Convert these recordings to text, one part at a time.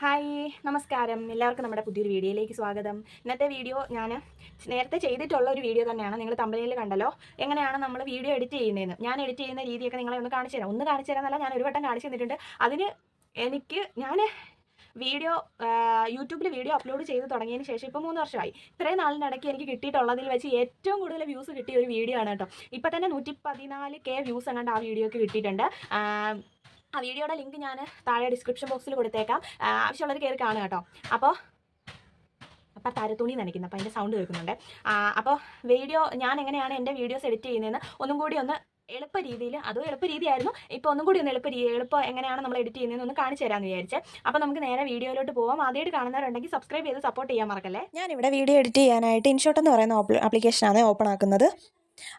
Hi നമസ്കാരം. എല്ലാവർക്കും നമ്മുടെ പുതിയൊരു വീഡിയോയിലേക്ക് സ്വാഗതം. ഇന്നത്തെ വീഡിയോ ഞാൻ നേരത്തെ ചെയ്തിട്ടുള്ള ഒരു വീഡിയോ തന്നെയാണ്. നിങ്ങൾ തമ്പനിയിൽ കണ്ടല്ലോ. എങ്ങനെയാണ് നമ്മൾ വീഡിയോ എഡിറ്റ് ചെയ്യുന്നതെന്ന്. ഞാൻ എഡിറ്റ് ചെയ്യുന്ന രീതിയൊക്കെ നിങ്ങളെ ഒന്ന് കാണിച്ചു തരാം. ഒന്ന് കാണിച്ചു തരാമെന്നല്ല ഞാൻ ഒരു വട്ടം കാണിച്ചു തന്നിട്ടുണ്ട്. അതിന് എനിക്ക് ഞാൻ വീഡിയോ യൂട്യൂബിൽ വീഡിയോ അപ്ലോഡ് ചെയ്ത് തുടങ്ങിയതിന് ശേഷം ഇപ്പോൾ മൂന്ന് വർഷമായി. ഇത്രയും നാളിനിടയ്ക്ക് എനിക്ക് കിട്ടിയിട്ടുള്ളതിൽ വെച്ച് ഏറ്റവും കൂടുതൽ വ്യൂസ് കിട്ടിയ ഒരു വീഡിയോ ആണ് കേട്ടോ. ഇപ്പം തന്നെ നൂറ്റി പതിനാല് കെ വ്യൂസ് എങ്ങാണ്ട് ആ വീഡിയോക്ക് കിട്ടിയിട്ടുണ്ട്. ആ, വീഡിയോയുടെ ലിങ്ക് ഞാൻ താഴെ ഡിസ്ക്രിപ്ഷൻ ബോക്സിൽ കൊടുത്തേക്കാം. ആവശ്യമുള്ളവർ കയറി കാണുക കേട്ടോ. അപ്പോൾ അപ്പം തരത്തുണി നനയ്ക്കുന്നു. അപ്പോൾ അതിന്റെ സൗണ്ട് കേൾക്കുന്നുണ്ട്. അപ്പോൾ വീഡിയോ ഞാൻ എങ്ങനെയാണ് എന്റെ വീഡിയോസ് എഡിറ്റ് ചെയ്യുന്നതെന്ന് ഒന്നും കൂടി ഒന്ന് എളുപ്പ രീതിയിൽ അതും എളുപ്പ രീതിയായിരുന്നു. ഇപ്പോൾ ഒന്നും കൂടി ഒന്ന് എളുപ്പ രീതി എളുപ്പം എങ്ങനെയാണ് നമ്മൾ എഡിറ്റ് ചെയ്യുന്നതെന്ന് ഒന്ന് കാണിച്ചു തരാമെന്ന് വിചാരിച്ച്. അപ്പോൾ നമുക്ക് നേരെ വീഡിയോയിലോട്ട് പോകാം ആദ്യമായിട്ട് കാണുന്നവരുണ്ടെങ്കിൽ സബ്സ്ക്രൈബ് ചെയ്ത് സപ്പോർട്ട് ചെയ്യാൻ മറക്കല്ലേ? ഞാനിവിടെ വീഡിയോ എഡിറ്റ് ചെയ്യാനായിട്ട് ഇൻഷോട്ട് എന്ന് പറയുന്ന ആപ്ലിക്കേഷനാണ് ഓപ്പൺ ആക്കുന്നത്.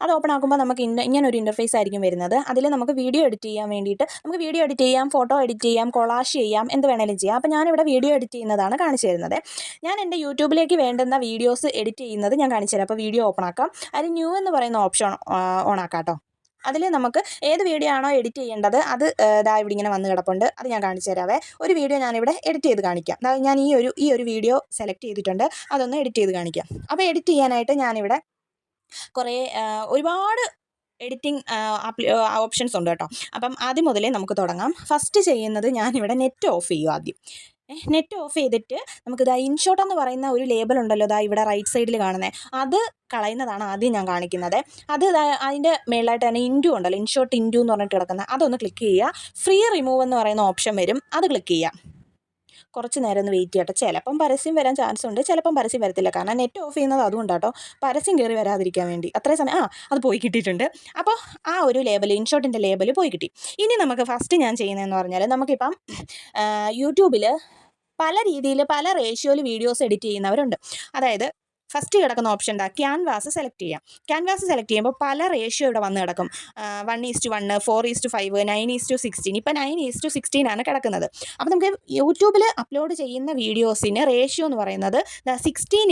അത് ഓപ്പൺ ആക്കുമ്പോൾ നമുക്ക് ഇന്ന ഇങ്ങനെ ഒരു ഇന്റർഫേസ് ആയിരിക്കും വരുന്നത്. അതിൽ നമുക്ക് വീഡിയോ എഡിറ്റ് ചെയ്യാൻ വേണ്ടിയിട്ട് നമുക്ക് വീഡിയോ എഡിറ്റ് ചെയ്യാം ഫോട്ടോ എഡിറ്റ് ചെയ്യാം കൊളാഷ് ചെയ്യാം എന്ത് വേണേലും ചെയ്യാം. അപ്പോൾ ഞാനിവിടെ വീഡിയോ എഡിറ്റ് ചെയ്യുന്നതാണ് കാണിച്ചു തരുന്നത്. ഞാൻ എന്റെ യൂട്യൂബിലേക്ക് വേണ്ടുന്ന വീഡിയോസ് എഡിറ്റ് ചെയ്യുന്നത് ഞാൻ കാണിച്ചു തരാം. അപ്പോൾ വീഡിയോ ഓപ്പൺ ആക്കാം. അതിൽ ന്യൂ എന്ന് പറയുന്ന ഓപ്ഷൻ ഓൺ ആക്കാം കേട്ടോ അതിൽ നമുക്ക് ഏത് വീഡിയോ ആണോ എഡിറ്റ് ചെയ്യേണ്ടത് അത് ഇതാ ഇവിടെ ഇങ്ങനെ വന്ന് കിടപ്പുണ്ട്. അത് ഞാൻ കാണിച്ചു തരാവേ. ഒരു വീഡിയോ ഞാനിവിടെ എഡിറ്റ് ചെയ്ത് കാണിക്കാം. ഞാൻ ഈ ഒരു ഈ ഒരു വീഡിയോ സെലക്ട് ചെയ്തിട്ടുണ്ട്. അതൊന്ന് എഡിറ്റ് ചെയ്ത് കാണിക്കാം. അപ്പോൾ എഡിറ്റ് ചെയ്യാനായിട്ട് ഞാനിവിടെ കുറേ ഒരുപാട് എഡിറ്റിംഗ് ഓപ്ഷൻസ് ഉണ്ട് കേട്ടോ. അപ്പം ആദ്യം മുതലേ നമുക്ക് തുടങ്ങാം. ഫസ്റ്റ് ചെയ്യുന്നത് ഞാനിവിടെ നെറ്റ് ഓഫ് ചെയ്യും ആദ്യം. നെറ്റ് ഓഫ് ചെയ്തിട്ട് നമുക്ക് ഇതാ ഇൻഷോട്ട് എന്ന് പറയുന്ന ഒരു ലേബൽ ഉണ്ടല്ലോ ഇതാ ഇവിടെ റൈറ്റ് സൈഡിൽ കാണുന്നത് അത് കളയുന്നതാണ് ആദ്യം ഞാൻ കാണിക്കുന്നത്. അത് ദാ അതിന്റെ മേളിലായിട്ട് തന്നെ ഇൻഡു ഉണ്ടല്ലോ ഇൻഷോട്ട് ഇൻഡു എന്ന് പറഞ്ഞിട്ട് കിടക്കുന്നത് അതൊന്ന് ക്ലിക്ക് ചെയ്യുക. ഫ്രീ റിമൂവ് എന്ന് പറയുന്ന ഓപ്ഷൻ വരും. അത് ക്ലിക്ക് ചെയ്യുക. കുറച്ച് നേരം ഒന്ന് വെയിറ്റ് ചെയ്യട്ടെ. ചിലപ്പം പരസ്യം വരാൻ ചാൻസ് ഉണ്ട്. ചിലപ്പം പരസ്യം വരത്തില്ല. കാരണം നെറ്റ് ഓഫ് ചെയ്യുന്നത് അതുകൊണ്ടാട്ടോ പരസ്യം കയറി വരാതിരിക്കാൻ വേണ്ടി. അത്രയും സമയം ആ അത് പോയി കിട്ടിയിട്ടുണ്ട്. അപ്പോൾ ആ ഒരു ലേബൽ ഇൻഷോട്ടിന്റെ ലേബൽ പോയി കിട്ടി. ഇനി നമുക്ക് ഫസ്റ്റ് ഞാൻ ചെയ്യുന്നതെന്ന് പറഞ്ഞാൽ നമുക്കിപ്പം യൂട്യൂബിൽ പല രീതിയിൽ പല റേഷ്യോയിൽ വീഡിയോസ് എഡിറ്റ് ചെയ്യുന്നവരുണ്ട്. അതായത് ഫസ്റ്റ് കിടക്കുന്ന ഓപ്ഷൻ എന്താ ക്യാൻവാസ് സെലക്ട് ചെയ്യാം. ക്യാൻവാസ് സെലക്ട് ചെയ്യുമ്പോൾ പല റേഷ്യോ ഇവിടെ വന്ന് കിടക്കും. One is to one four is to five nine is to sixteen ഇപ്പം നയൻ ഈസ് ടു സിക്സ്റ്റീൻ ആണ് കിടക്കുന്നത്. അപ്പോൾ നമുക്ക് യൂട്യൂബിൽ അപ്ലോഡ് ചെയ്യുന്ന വീഡിയോസിന് റേഷ്യോ എന്ന് പറയുന്നത് സിക്സ്റ്റീൻ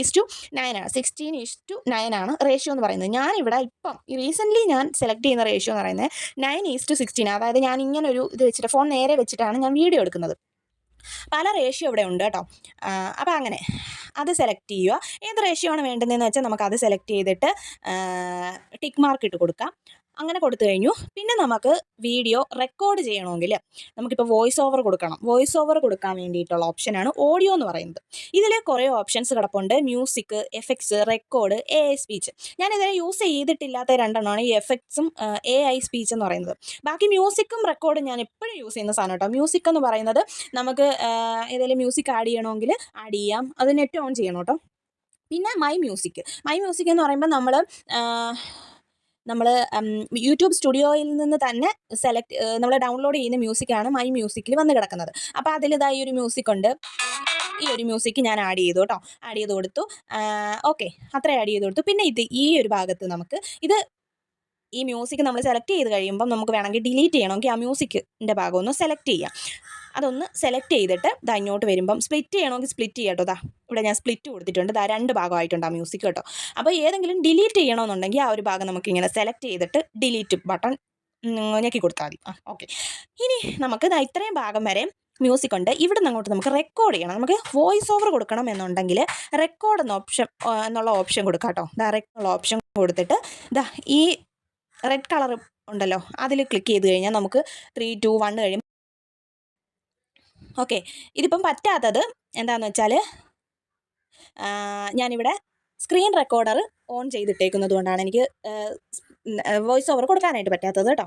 ഈസ് ടു നയൻ ആണ്. സിക്സ്റ്റീൻ ഈസ് ടു നയൻ ആണ് റേഷ്യോ എന്ന് പറയുന്നത്. ഞാൻ ഞാനിവിടെ ഇപ്പം റീസെന്റ്ലി ഞാൻ സെലക്ട് ചെയ്യുന്ന റേഷ്യോ എന്ന് പറയുന്നത് നയൻ ഈസ് ടു സിക്സ്റ്റീൻ അതായത് ഞാൻ ഇങ്ങനെ ഒരു ഇത് വെച്ചിട്ട് ഫോൺ നേരെ വെച്ചിട്ടാണ് ഞാൻ വീഡിയോ എടുക്കുന്നത്. പല റേഷ്യോ ഇവിടെ ഉണ്ട് കേട്ടോ. അപ്പോൾ അങ്ങനെ അത് സെലക്ട് ചെയ്യുക. ഏത് റേഷ്യോ ആണ് വേണ്ടതെന്ന് വെച്ചാൽ അത് സെലക്ട് ചെയ്തിട്ട് ടിക്ക് മാർക്ക് ഇട്ട് കൊടുക്കാം. അങ്ങനെ കൊടുത്തു കഴിഞ്ഞു. പിന്നെ നമുക്ക് വീഡിയോ റെക്കോർഡ് ചെയ്യണമെങ്കിൽ നമുക്കിപ്പോൾ വോയിസ് ഓവർ കൊടുക്കണം. വോയിസ് ഓവർ കൊടുക്കാൻ വേണ്ടിയിട്ടുള്ള ഓപ്ഷനാണ് ഓഡിയോ എന്ന് പറയുന്നത്. ഇതിൽ കുറേ ഓപ്ഷൻസ് കിടപ്പുണ്ട്. Music effects record A I speech ഞാൻ ഇതിനെ യൂസ് ചെയ്തിട്ടില്ലാത്ത രണ്ടെണ്ണമാണ് ഈ എഫക്ട്സും എ ഐ സ്പീച്ച് എന്ന് പറയുന്നത്. ബാക്കി മ്യൂസിക്കും റെക്കോർഡും ഞാൻ എപ്പോഴും യൂസ് ചെയ്യുന്ന സാധനം കേട്ടോ. മ്യൂസിക് എന്ന് പറയുന്നത് നമുക്ക് ഏതെങ്കിലും മ്യൂസിക് ആഡ് ചെയ്യണമെങ്കിൽ ആഡ് ചെയ്യാം. അത് നെറ്റ് ഓൺ ചെയ്യണം കേട്ടോ. പിന്നെ മൈ മ്യൂസിക് മൈ മ്യൂസിക് എന്ന് പറയുമ്പോൾ നമ്മൾ നമ്മൾ യൂട്യൂബ് സ്റ്റുഡിയോയിൽ നിന്ന് തന്നെ സെലക്ട് നമ്മൾ ഡൗൺലോഡ് ചെയ്യുന്ന മ്യൂസിക്കാണ് മൈ മ്യൂസിക്കിൽ വന്ന് കിടക്കുന്നത്. അപ്പോൾ അതിലിതാ ഈ ഒരു മ്യൂസിക് ഉണ്ട്. ഈ ഒരു മ്യൂസിക് ഞാൻ ആഡ് ചെയ്തു കേട്ടോ ആഡ് ചെയ്ത് കൊടുത്തു. ഓക്കെ അത്ര ആഡ് ചെയ്ത് കൊടുത്തു. പിന്നെ ഇത് ഈ ഒരു ഭാഗത്ത് നമുക്ക് ഇത് ഈ മ്യൂസിക് നമ്മൾ സെലക്ട് ചെയ്ത് കഴിയുമ്പം നമുക്ക് വേണമെങ്കിൽ ഡിലീറ്റ് ചെയ്യണമെങ്കിൽ ആ മ്യൂസിക്കിന്റെ ഭാഗം ഒന്ന് സെലക്ട് ചെയ്യാം. അതൊന്ന് സെലക്ട് ചെയ്തിട്ട് ദാ ഇങ്ങോട്ട് വരുമ്പം സ്പ്ലിറ്റ് ചെയ്യണമെങ്കിൽ സ്പ്ലിറ്റ് ചെയ്യാം കേട്ടോ ദാ. ഇവിടെ ഞാൻ സ്പ്ലിറ്റ് കൊടുത്തിട്ടുണ്ട്. ദാ രണ്ട് ഭാഗമായിട്ടുണ്ട് ആ മ്യൂസിക് കേട്ടോ. അപ്പോൾ ഏതെങ്കിലും ഡിലീറ്റ് ചെയ്യണമെന്നുണ്ടെങ്കിൽ ആ ഒരു ഭാഗം നമുക്ക് ഇങ്ങനെ സെലക്ട് ചെയ്തിട്ട് ഡിലീറ്റ് ബട്ടൺ ഞെക്കി കൊടുത്താൽ മതി. ആ ഓക്കെ ഇനി നമുക്ക് ദാ ഇത്രയും ഭാഗം വരെ മ്യൂസിക് ഉണ്ട്. ഇവിടെ നിന്ന് അങ്ങോട്ട് നമുക്ക് റെക്കോർഡ് ചെയ്യണം. നമുക്ക് വോയിസ് ഓവർ കൊടുക്കണം എന്നുണ്ടെങ്കിൽ റെക്കോർഡ് എന്ന ഓപ്ഷൻ എന്നുള്ള ഓപ്ഷൻ കൊടുക്കാം കേട്ടോ. ദാ റെക്കോർഡ് ഓപ്ഷൻ കൊടുത്തിട്ട് ദാ ഈ റെഡ് കളർ ഉണ്ടല്ലോ അതിൽ ക്ലിക്ക് ചെയ്ത് കഴിഞ്ഞാൽ നമുക്ക് ത്രീ ടു വൺ കഴിയും ഓക്കെ. ഇതിപ്പം പറ്റാത്തത് എന്താണെന്ന് വെച്ചാൽ ഞാനിവിടെ സ്ക്രീൻ റെക്കോർഡർ ഓൺ ചെയ്തിട്ടേക്കുന്നത് കൊണ്ടാണ് എനിക്ക് വോയിസ് ഓവർ കൊടുക്കാനായിട്ട് പറ്റാത്തത് കേട്ടോ.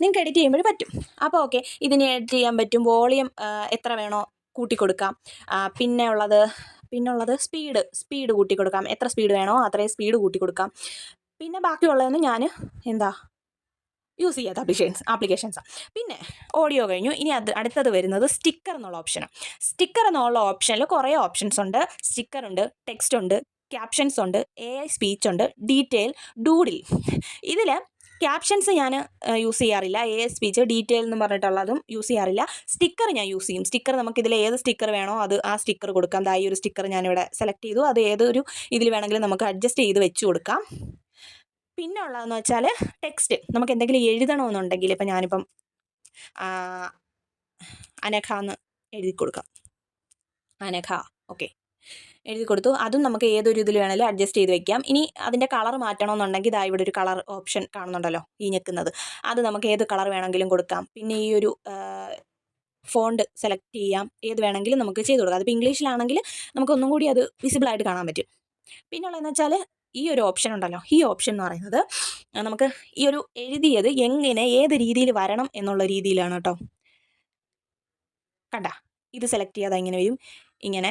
നിങ്ങൾക്ക് എഡിറ്റ് ചെയ്യുമ്പോൾ പറ്റും. അപ്പോൾ ഓക്കെ ഇതിന് എഡിറ്റ് ചെയ്യാൻ പറ്റും. വോളിയം എത്ര വേണോ കൂട്ടി കൊടുക്കാം ഉള്ളത് പിന്നെ ഉള്ളത് സ്പീഡ് സ്പീഡ് കൂട്ടി കൊടുക്കാം എത്ര സ്പീഡ് വേണോ അത്രയും സ്പീഡ് കൂട്ടി കൊടുക്കാം പിന്നെ ബാക്കിയുള്ളതെന്ന് ഞാൻ എന്താ യൂസ് ചെയ്യാത്ത അപ്ലിക്കേഷൻസ് ആപ്ലിക്കേഷൻസാണ് പിന്നെ ഓഡിയോ കഴിഞ്ഞു. ഇനി അത് അടുത്തത് വരുന്നത് സ്റ്റിക്കർ എന്നുള്ള ഓപ്ഷനാണ് സ്റ്റിക്കർ എന്നുള്ള ഓപ്ഷനിൽ കുറേ ഓപ്ഷൻസ് ഉണ്ട്. സ്റ്റിക്കർ ഉണ്ട് ടെക്സ്റ്റ് ഉണ്ട് ക്യാപ്ഷൻസ് ഉണ്ട് എ ഐ സ്പീച്ച് ഉണ്ട് ഡീറ്റെയിൽ ഡൂഡിൽ ഇതിൽ ക്യാപ്ഷൻസ് ഞാൻ യൂസ് ചെയ്യാറില്ല. എ എസ് സ്പീച്ച് ഡീറ്റെയിൽ എന്ന് പറഞ്ഞിട്ടുള്ളതും യൂസ് ചെയ്യാറില്ല. സ്റ്റിക്കർ ഞാൻ യൂസ് ചെയ്യും. സ്റ്റിക്കർ നമുക്ക് ഇതിൽ ഏത് സ്റ്റിക്കർ വേണോ അത് ആ സ്റ്റിക്കർ കൊടുക്കാം. ദാ ഈ ഒരു സ്റ്റിക്കർ ഞാനിവിടെ സെലക്ട് ചെയ്തു. അത് ഏതൊരു ഇതിൽ വേണമെങ്കിലും നമുക്ക് അഡ്ജസ്റ്റ് ചെയ്ത് വെച്ച് കൊടുക്കാം. പിന്നെ ഉള്ളതെന്ന് വെച്ചാൽ ടെക്സ്റ്റ് നമുക്ക് എന്തെങ്കിലും എഴുതണമെന്നുണ്ടെങ്കിൽ ഇപ്പം ഞാനിപ്പം അനഘ എന്ന് എഴുതി കൊടുക്കാം. അനഘ ഓക്കെ എഴുതി കൊടുത്തു. അതും നമുക്ക് ഏതൊരു ഇതിൽ വേണമെങ്കിലും അഡ്ജസ്റ്റ് ചെയ്ത് വെക്കാം. ഇനി അതിന്റെ കളർ മാറ്റണമെന്നുണ്ടെങ്കിൽ ഇതാ ഇവിടെ ഒരു കളർ ഓപ്ഷൻ കാണുന്നുണ്ടല്ലോ ഈ ഞെക്കുന്നത്. അത് നമുക്ക് ഏത് കളർ വേണമെങ്കിലും കൊടുക്കാം. പിന്നെ ഈ ഒരു ഫോണ്ട് സെലക്ട് ചെയ്യാം. ഏത് വേണമെങ്കിലും നമുക്ക് ചെയ്ത് കൊടുക്കാം. അതിപ്പോൾ ഇംഗ്ലീഷിലാണെങ്കിൽ നമുക്ക് ഒന്നും കൂടി അത് വിസിബിളായിട്ട് കാണാൻ പറ്റും. പിന്നെ ഉള്ളതെന്ന് വെച്ചാൽ ഈ ഒരു ഓപ്ഷൻ ഉണ്ടല്ലോ. ഈ ഓപ്ഷൻ എന്ന് പറയുന്നത് നമുക്ക് ഈ ഒരു എഴുതിയത് എങ്ങനെ ഏത് രീതിയിൽ വരണം എന്നുള്ള രീതിയിലാണ് കേട്ടോ കണ്ട? ഇത് സെലക്ട് ചെയ്യാതെ ഇങ്ങനെ വരും. ഇങ്ങനെ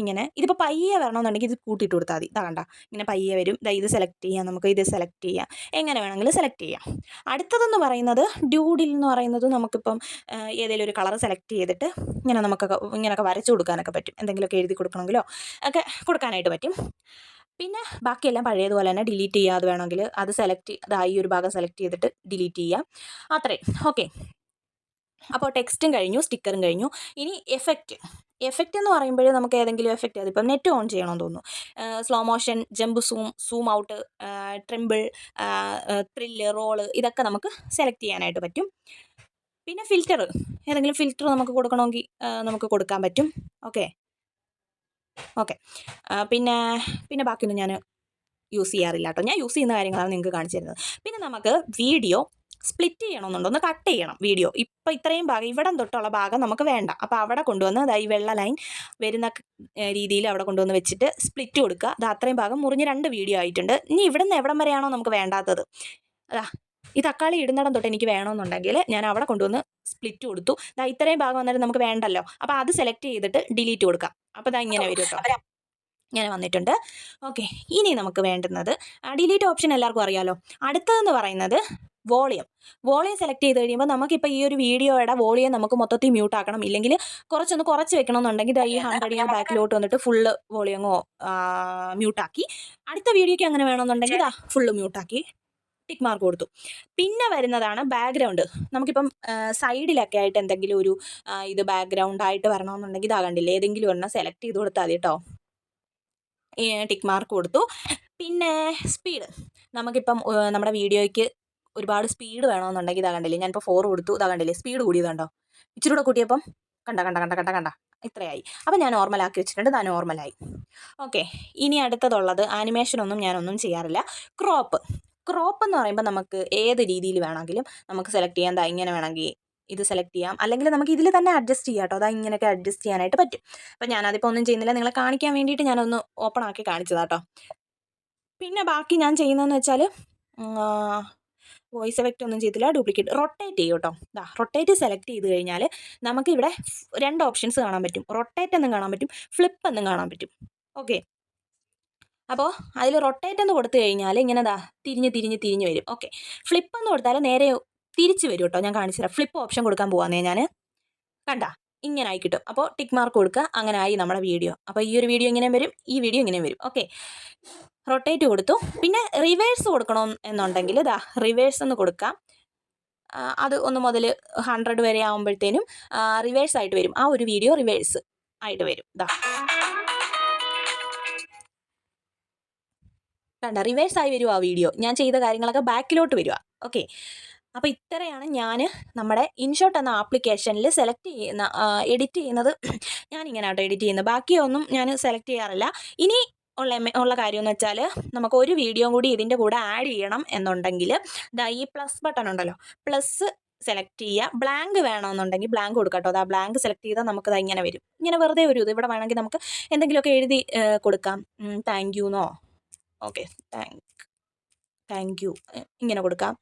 ഇങ്ങനെ. ഇതിപ്പോൾ പയ്യെ വരണമെന്നുണ്ടെങ്കിൽ ഇത് കൂട്ടിയിട്ട് കൊടുത്താൽ മതി. ഇതാ കണ്ട? ഇങ്ങനെ പയ്യെ വരും. ദാ ഇത് സെലക്ട് ചെയ്യാം. നമുക്ക് ഇത് സെലക്ട് ചെയ്യാം. എങ്ങനെ വേണമെങ്കിലും സെലക്ട് ചെയ്യാം. അടുത്തതെന്ന് പറയുന്നത് ഡ്യൂഡിൽ എന്ന് പറയുന്നത് നമുക്കിപ്പം ഏതെങ്കിലും ഒരു കളർ സെലക്ട് ചെയ്തിട്ട് ഇങ്ങനെ നമുക്കൊക്കെ ഇങ്ങനെയൊക്കെ വരച്ചു കൊടുക്കാനൊക്കെ പറ്റും. എന്തെങ്കിലുമൊക്കെ എഴുതി കൊടുക്കണമെങ്കിലോ? ഒക്കെ കൊടുക്കാനായിട്ട് പറ്റും. പിന്നെ ബാക്കിയെല്ലാം പഴയതുപോലെ തന്നെ ഡിലീറ്റ് ചെയ്യാതെ വേണമെങ്കിൽ അത് സെലക്ട് ഈ ഒരു ഭാഗം സെലക്ട് ചെയ്തിട്ട് ഡിലീറ്റ് ചെയ്യാം. അത്രയും. ഓക്കെ അപ്പോൾ ടെക്സ്റ്റും കഴിഞ്ഞു സ്റ്റിക്കറും കഴിഞ്ഞു. ഇനി എഫക്റ്റ് എഫക്റ്റ് എന്ന് പറയുമ്പോൾ നമുക്ക് ഏതെങ്കിലും എഫക്റ്റ് അതിപ്പം നെറ്റ് ഓൺ ചെയ്യണമെന്ന് തോന്നുന്നു. Slow motion jump zoom zoom out tremble thrill roll ഇതൊക്കെ നമുക്ക് സെലക്ട് ചെയ്യാനായിട്ട് പറ്റും. പിന്നെ ഫിൽറ്റർ ഏതെങ്കിലും ഫിൽറ്റർ നമുക്ക് കൊടുക്കണമെങ്കിൽ നമുക്ക് കൊടുക്കാൻ പറ്റും. ഓക്കെ ഓക്കെ പിന്നെ പിന്നെ ബാക്കിയൊന്നും ഞാൻ യൂസ് ചെയ്യാറില്ല കേട്ടോ ഞാൻ യൂസ് ചെയ്യുന്ന കാര്യങ്ങളാണ് നിങ്ങൾക്ക് കാണിച്ചു തരുന്നത് പിന്നെ നമുക്ക് വീഡിയോ സ്പ്ലിറ്റ് ചെയ്യണമെന്നുണ്ടോ. ഒന്ന് കട്ട് ചെയ്യണം വീഡിയോ ഇപ്പം ഇത്രയും ഭാഗം ഇവിടം തൊട്ടുള്ള ഭാഗം നമുക്ക് വേണ്ട. അപ്പോൾ അവിടെ കൊണ്ടുവന്ന് അതായത് വെള്ള ലൈൻ വരുന്ന രീതിയിൽ അവിടെ കൊണ്ടുവന്ന് വെച്ചിട്ട് സ്പ്ലിറ്റ് കൊടുക്കുക. അത് അത്രയും ഭാഗം മുറിഞ്ഞ് രണ്ട് വീഡിയോ ആയിട്ടുണ്ട്. ഇനി ഇവിടെ നിന്ന് എവിടം വരെയാണോ നമുക്ക് വേണ്ടാത്തത്? അതാ ഈ തക്കാളി ഇടുന്നിടം തൊട്ട് എനിക്ക് വേണമെന്നുണ്ടെങ്കിൽ ഞാൻ അവിടെ കൊണ്ടുവന്ന് സ്പ്ലിറ്റ് കൊടുത്തു. ദാ ഇത്രയും ഭാഗം വന്നിട്ട് നമുക്ക് വേണ്ടല്ലോ. അപ്പോൾ അത് സെലക്ട് ചെയ്തിട്ട് ഡിലീറ്റ് കൊടുക്കാം. അപ്പോൾ ദാ ഇങ്ങനെ വരും കേട്ടോ. ഇങ്ങനെ വന്നിട്ടുണ്ട്. ഓക്കെ ഇനി നമുക്ക് വേണ്ടുന്നത് ഡിലീറ്റ് ഓപ്ഷൻ എല്ലാവർക്കും അറിയാലോ. അടുത്തതെന്ന് പറയുന്നത് വോളിയം. വോളിയം സെലക്ട് ചെയ്ത് കഴിയുമ്പോൾ നമുക്കിപ്പോൾ ഈ ഒരു വീഡിയോയുടെ വോളിയം നമുക്ക് മൊത്തത്തിൽ മ്യൂട്ട് ആക്കണം. ഇല്ലെങ്കിൽ കുറച്ചൊന്ന് കുറച്ച് വെക്കണമെന്നുണ്ടെങ്കിൽ ഈ ഹൺഡ്രഡ് ഞാൻ ബാക്കിലോട്ട് വന്നിട്ട് ഫുള്ള് വോളിയങ്ങോ മ്യൂട്ടാക്കി അടുത്ത വീഡിയോയ്ക്ക് അങ്ങനെ വേണമെന്നുണ്ടെങ്കിൽ ഫുള്ള് മ്യൂട്ടാക്കി ടിക്ക് മാർക്ക് കൊടുത്തു. പിന്നെ വരുന്നതാണ് ബാക്ക്ഗ്രൗണ്ട്. നമുക്കിപ്പം സൈഡിലൊക്കെ ആയിട്ട് എന്തെങ്കിലും ഒരു ഇത് ബാക്ക്ഗ്രൗണ്ട് ആയിട്ട് വരണമെന്നുണ്ടെങ്കിൽ ഇതാകണ്ടില്ല ഏതെങ്കിലും ഒരെണ്ണം സെലക്ട് ചെയ്ത് കൊടുത്താൽ മതി കേട്ടോ ടിക്ക് മാർക്ക് കൊടുത്തു. പിന്നെ സ്പീഡ്. നമുക്കിപ്പം നമ്മുടെ വീഡിയോയ്ക്ക് ഒരുപാട് സ്പീഡ് വേണമെന്നുണ്ടെങ്കിൽ ഇതാ കണ്ടില്ലേ ഞാനിപ്പോൾ ഫോർ കൊടുത്തു ഇതാ കണ്ടില്ലേ സ്പീഡ് കൂടിയതുണ്ടോ ഇച്ചിരി കൂടെ കൂട്ടിയപ്പം കണ്ട കണ്ട കണ്ട കണ്ട കണ്ട ഇത്രയായി. അപ്പം ഞാൻ നോർമലാക്കി വെച്ചിട്ടുണ്ട് ഇതാ നോർമലായി. ഓക്കെ ഇനി അടുത്തതുള്ളത് ആനിമേഷനൊന്നും ഞാനൊന്നും ചെയ്യാറില്ല. ക്രോപ്പ്. ക്രോപ്പ് എന്ന് പറയുമ്പോൾ നമുക്ക് ഏത് രീതിയിൽ വേണമെങ്കിലും നമുക്ക് സെലക്ട് ചെയ്യാൻ ദാ ഇങ്ങനെ വേണമെങ്കിൽ ഇത് സെലക്ട് ചെയ്യാം. അല്ലെങ്കിൽ നമുക്ക് ഇതിൽ തന്നെ അഡ്ജസ്റ്റ് ചെയ്യാം കേട്ടോ. അതാ ഇങ്ങനെയൊക്കെ അഡ്ജസ്റ്റ് ചെയ്യാനായിട്ട് പറ്റും. അപ്പം ഞാനതിപ്പോൾ ഒന്നും ചെയ്യുന്നില്ല. നിങ്ങളെ കാണിക്കാൻ വേണ്ടിയിട്ട് ഞാനൊന്ന് ഓപ്പൺ ആക്കി കാണിച്ചതാട്ടോ പിന്നെ ബാക്കി ഞാൻ ചെയ്യുന്നതെന്ന് വെച്ചാൽ വോയിസ് എഫക്റ്റ് ഒന്നും ചെയ്തില്ല. ഡ്യൂപ്ലിക്കേറ്റ് റൊട്ടേറ്റ് ചെയ്യും കേട്ടോ. ഇതാ റൊട്ടേറ്റ് സെലക്ട് ചെയ്ത് കഴിഞ്ഞാൽ നമുക്കിവിടെ രണ്ട് ഓപ്ഷൻസ് കാണാൻ പറ്റും. റൊട്ടേറ്റ് എന്നും കാണാൻ പറ്റും. ഫ്ലിപ്പ് എന്നും കാണാൻ പറ്റും. ഓക്കെ അപ്പോൾ അതിൽ റൊട്ടേറ്റ് എന്ന് കൊടുത്തു കഴിഞ്ഞാൽ ഇങ്ങനെ ദാ തിരിഞ്ഞ് തിരിഞ്ഞ് തിരിഞ്ഞ് വരും. ഓക്കെ ഫ്ലിപ്പ് എന്ന് കൊടുത്താൽ നേരെ തിരിച്ച് വരും കേട്ടോ ഞാൻ കാണിച്ചു തരാം. ഫ്ലിപ്പ് ഓപ്ഷൻ കൊടുക്കാൻ പോവാന്നേ ഞാൻ കണ്ട? ഇങ്ങനെ ആയി കിട്ടും. അപ്പോൾ ടിക്ക് മാർക്ക് കൊടുക്കുക. അങ്ങനെ ആയി നമ്മുടെ വീഡിയോ അപ്പോൾ ഈ ഒരു വീഡിയോ ഇങ്ങനെ വരും. ഈ വീഡിയോ ഇങ്ങനെ വരും. ഓക്കെ റൊട്ടേറ്റ് കൊടുത്തു. പിന്നെ റിവേഴ്സ് കൊടുക്കണം എന്നുണ്ടെങ്കിൽ ഇതാ റിവേഴ്സ് എന്ന് കൊടുക്കാം അത് ഒന്ന് മുതൽ ഹൺഡ്രഡ് വരെ ആകുമ്പോഴത്തേനും റിവേഴ്സ് ആയിട്ട് വരും. ആ ഒരു വീഡിയോ റിവേഴ്സ് ആയിട്ട് വരും. ഇതാ കണ്ട റിവേഴ്സ് ആയി വരും ആ വീഡിയോ ഞാൻ ചെയ്ത കാര്യങ്ങളൊക്കെ ബാക്കിലോട്ട് വരിക ഓക്കെ അപ്പോൾ ഇത്രയാണ് ഞാൻ നമ്മുടെ ഇൻഷോട്ട് എന്ന ആപ്ലിക്കേഷനിൽ സെലക്ട് ചെയ്യുന്ന എഡിറ്റ് ചെയ്യുന്നത്. ഞാൻ ഇങ്ങനെ ആട്ടോ എഡിറ്റ് ചെയ്യുന്നത് ബാക്കിയൊന്നും ഞാൻ സെലക്ട് ചെയ്യാറില്ല. ഇനി ഉള്ള ഉള്ള കാര്യം എന്ന് വെച്ചാൽ നമുക്ക് ഒരു വീഡിയോ കൂടി ഇതിന്റെ കൂടെ ആഡ് ചെയ്യണം എന്നുണ്ടെങ്കിൽ ദാ ഈ പ്ലസ് ബട്ടൺ ഉണ്ടല്ലോ. പ്ലസ് സെലക്ട് ചെയ്യുക ബ്ലാങ്ക് വേണമെന്നുണ്ടെങ്കിൽ ബ്ലാങ്ക് കൊടുക്കട്ടോ. അത് അതാ ബ്ലാങ്ക് സെലക്ട് ചെയ്താൽ നമുക്ക് ഇങ്ങനെ വരും. ഇങ്ങനെ വെറുതെ ഒരു ഇത്. ഇവിടെ വേണമെങ്കിൽ നമുക്ക് എന്തെങ്കിലുമൊക്കെ എഴുതി കൊടുക്കാം. താങ്ക് യുന്നോ ഓക്കെ താങ്ക് താങ്ക് യു ഇങ്ങനെ കൊടുക്കാം.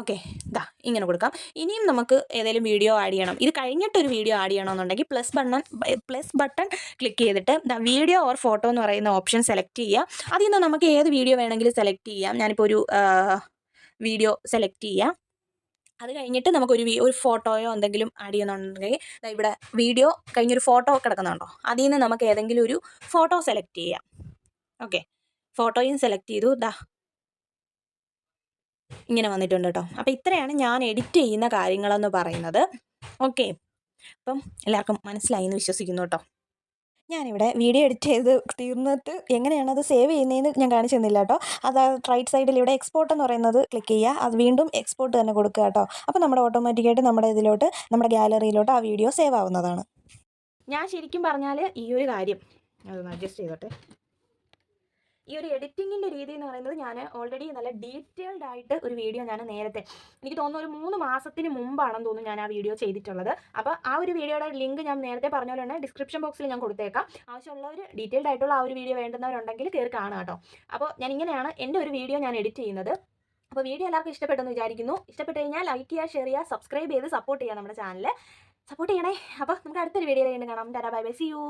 ഓക്കെ ഇതാ ഇങ്ങനെ കൊടുക്കാം. ഇനിയും നമുക്ക് ഏതെങ്കിലും വീഡിയോ ആഡ് ചെയ്യണം. ഇത് കഴിഞ്ഞിട്ടൊരു വീഡിയോ ആഡ് ചെയ്യണമെന്നുണ്ടെങ്കിൽ plus button plus button click ചെയ്തിട്ട് ദാ വീഡിയോ ഓർ ഫോട്ടോ എന്ന് പറയുന്ന ഓപ്ഷൻ സെലക്ട് ചെയ്യുക. അതിൽ നിന്ന് നമുക്ക് ഏത് വീഡിയോ വേണമെങ്കിലും സെലക്ട് ചെയ്യാം. ഞാനിപ്പോൾ ഒരു വീഡിയോ സെലക്ട് ചെയ്യാം. അത് കഴിഞ്ഞിട്ട് നമുക്കൊരു ഒരു ഫോട്ടോയോ എന്തെങ്കിലും ആഡ് ചെയ്യുന്നുണ്ടെങ്കിൽ ഇവിടെ വീഡിയോ കഴിഞ്ഞൊരു ഫോട്ടോ കിടക്കുന്നുണ്ടോ? അതിൽ നിന്ന് നമുക്ക് ഏതെങ്കിലും ഒരു ഫോട്ടോ സെലക്ട് ചെയ്യാം. ഓക്കെ ഫോട്ടോയും സെലക്ട് ചെയ്തു. ദാ. ഇങ്ങനെ വന്നിട്ടുണ്ട് കേട്ടോ അപ്പോൾ ഇത്രയാണ് ഞാൻ എഡിറ്റ് ചെയ്യുന്ന കാര്യങ്ങളെന്ന് പറയുന്നത്. ഓക്കെ. അപ്പം എല്ലാവർക്കും മനസ്സിലായി എന്ന് വിശ്വസിക്കുന്നു കേട്ടോ ഞാനിവിടെ വീഡിയോ എഡിറ്റ് ചെയ്ത് തീർന്നിട്ട് എങ്ങനെയാണ് അത് സേവ് ചെയ്യുന്നതെന്ന് ഞാൻ കാണിച്ചു തന്നില്ല കേട്ടോ അത് റൈറ്റ് സൈഡിൽ ഇവിടെ എക്സ്പോർട്ട് എന്ന് പറയുന്നത് ക്ലിക്ക് ചെയ്യുക. അത് വീണ്ടും എക്സ്പോർട്ട് തന്നെ കൊടുക്കുക കേട്ടോ അപ്പോൾ നമ്മുടെ ഓട്ടോമാറ്റിക്കായിട്ട് നമ്മുടെ ഇതിലോട്ട് നമ്മുടെ ഗാലറിയിലോട്ട് ആ വീഡിയോ സേവ് ആവുന്നതാണ്. ഞാൻ ശരിക്കും പറഞ്ഞാൽ ഈ ഒരു കാര്യം അഡ്ജസ്റ്റ് ചെയ്തോട്ടെ. ഈ ഒരു എഡിറ്റിങ്ങിന്റെ രീതി എന്ന് പറയുന്നത് ഞാൻ ഓൾറെഡി നല്ല ഡീറ്റെയിൽഡ് ആയിട്ട് ഒരു വീഡിയോ ഞാൻ നേരത്തെ എനിക്ക് തോന്നുന്നു ഒരു മൂന്ന് മാസത്തിന് മുമ്പാണെന്ന് തോന്നുന്നു ഞാൻ ആ വീഡിയോ ചെയ്തിട്ടുള്ളത്. അപ്പോൾ ആ ഒരു വീഡിയോയുടെ ലിങ്ക് ഞാൻ നേരത്തെ പറഞ്ഞ പോലെ തന്നെ ഡിസ്ക്രിപ്ഷൻ ബോക്സിൽ ഞാൻ കൊടുത്തേക്കാം. ആവശ്യമുള്ളവർ ഡീറ്റെയിൽഡ് ആയിട്ടുള്ള ആ ഒരു വീഡിയോ വേണ്ടുന്നവരുണ്ടെങ്കിൽ കയറി കാണുക കേട്ടോ. അപ്പോൾ ഞാൻ ഇങ്ങനെയാണ് എന്റെ ഒരു വീഡിയോ ഞാൻ എഡിറ്റ് ചെയ്യുന്നത്. അപ്പോൾ വീഡിയോ എല്ലാവർക്കും ഇഷ്ടപ്പെട്ടെന്ന് വിചാരിക്കുന്നു. ഇഷ്ടപ്പെട്ട് കഴിഞ്ഞാൽ ലൈക്ക് ചെയ്യുക ഷെയർ ചെയ്യുക സബ്സ്ക്രൈബ് ചെയ്ത് സപ്പോർട്ട് ചെയ്യുക നമ്മുടെ ചാനൽ സപ്പോർട്ട് ചെയ്യണേ. അപ്പോൾ നമുക്ക് അടുത്തൊരു വീഡിയോയിൽ കാണാം. Tata bye bye see you